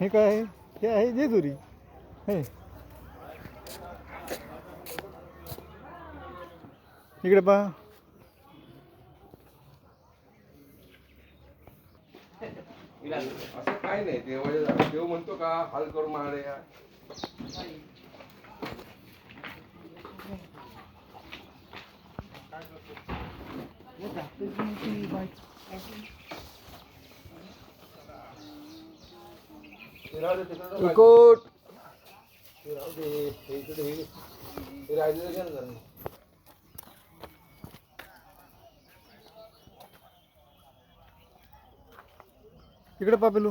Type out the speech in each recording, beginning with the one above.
हे काय आहे? हे आहे जेजुरी. हे. इकडे पहा. असं काय नाही देवाच्या देव म्हणतो का हाल करून मारे इकोट इकडे पापेलू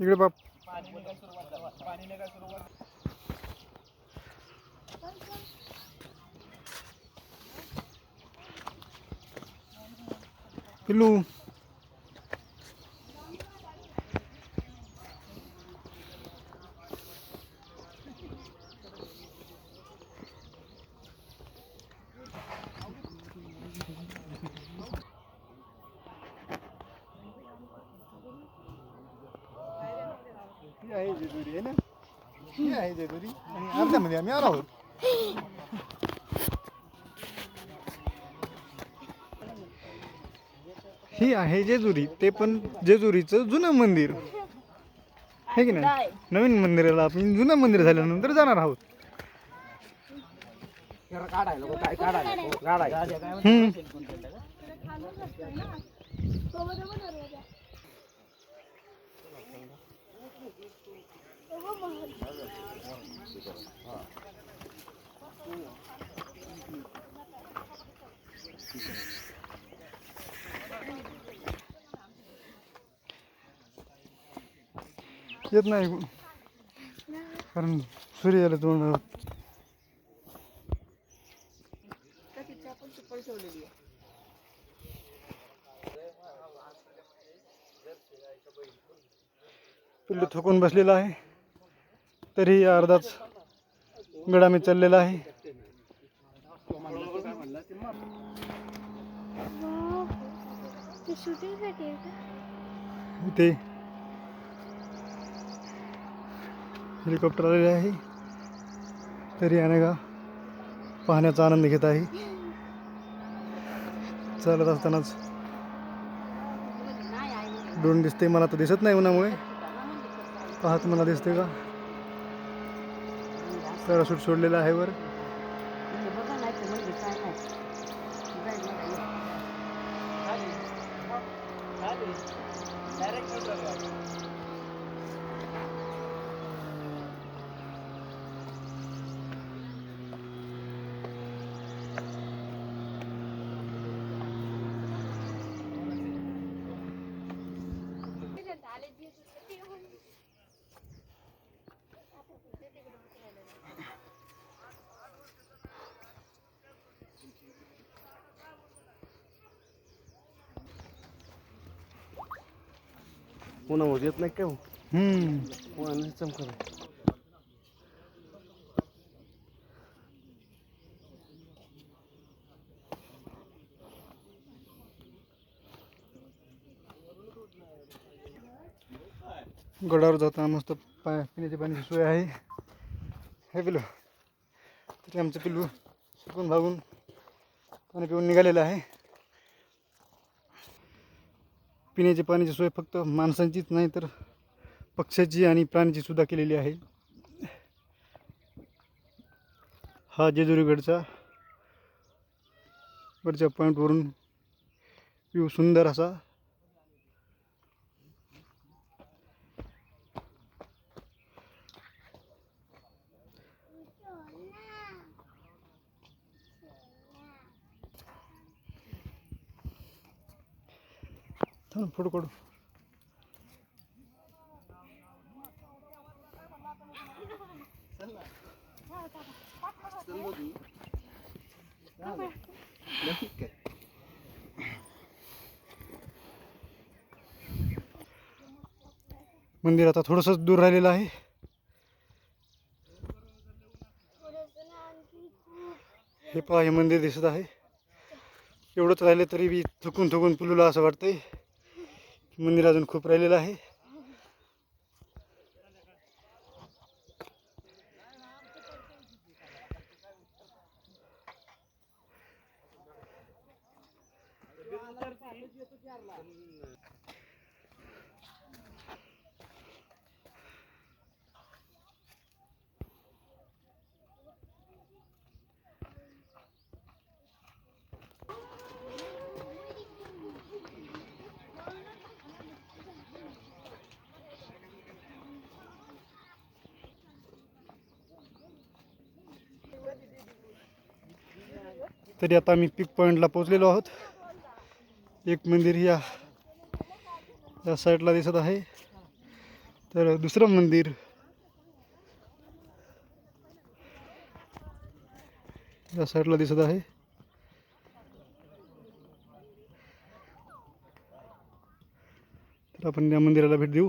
इकडे बाप पिल्लू. जेजुरी आहे ना? ही आहे जेजुरी आणि अर्ध्यामध्ये आम्ही आलो आहोत. ही आहे जेजुरी. ते पण जेजुरीचं जुनं मंदिर. आहे की नाही? नवीन मंदिराला आपण जुनं मंदिर झाल्यानंतर जाणार आहोत. हम्म. येत नाही ऐकून. कारण सूर्य यायला तोंड पिल्लू थकून बसलेला आहे. तरीही अर्धाच गडा मी चाललेला आहे. ते इथे हेलिकॉप्टर आलेले आहे. तरी अनेका पाहण्याचा आनंद घेत आहे. चालत असतानाच ड्रोन दिसते मला तर दिसत नाही उन्हामुळे. पाहत मला दिसते का? पॅराशूट सोडलेला आहे वर. उन्हामध्ये येत नाही काय हम्म. उन्हाने गडावर जाताना मस्त पाय पिण्याच्या पाण्याची सोय आहे. हे पिलू. तरी आमचं पिल्लू शिकून भागून पाणी पिऊन निघालेलं आहे. पिण्याची पाण्याची सोय फक्त माणसांचीच नाही तर पक्ष्याची आणि प्राण्याची सुद्धा केलेली आहे. हा जेजुरीगडचा वरच्या पॉईंटवरून व्ह्यू सुंदर असा थांब फोटो काढू. मंदिर आता थोडस दूर राहिलेलं आहे. हे पहा हे मंदिर दिसत आहे. एवढंच राहिले तरी बी थकून थकून पुलूला असं वाटतंय. मंदिर अजून खूप राहिलेलं आहे. तरी आता आम्ही पिक पॉईंटला पोचलेलो आहोत. एक मंदिर या या साईडला दिसत आहे. तर दुसरं मंदिर. या साईडला दिसत आहे. तर आपण त्या मंदिराला भेट देऊ.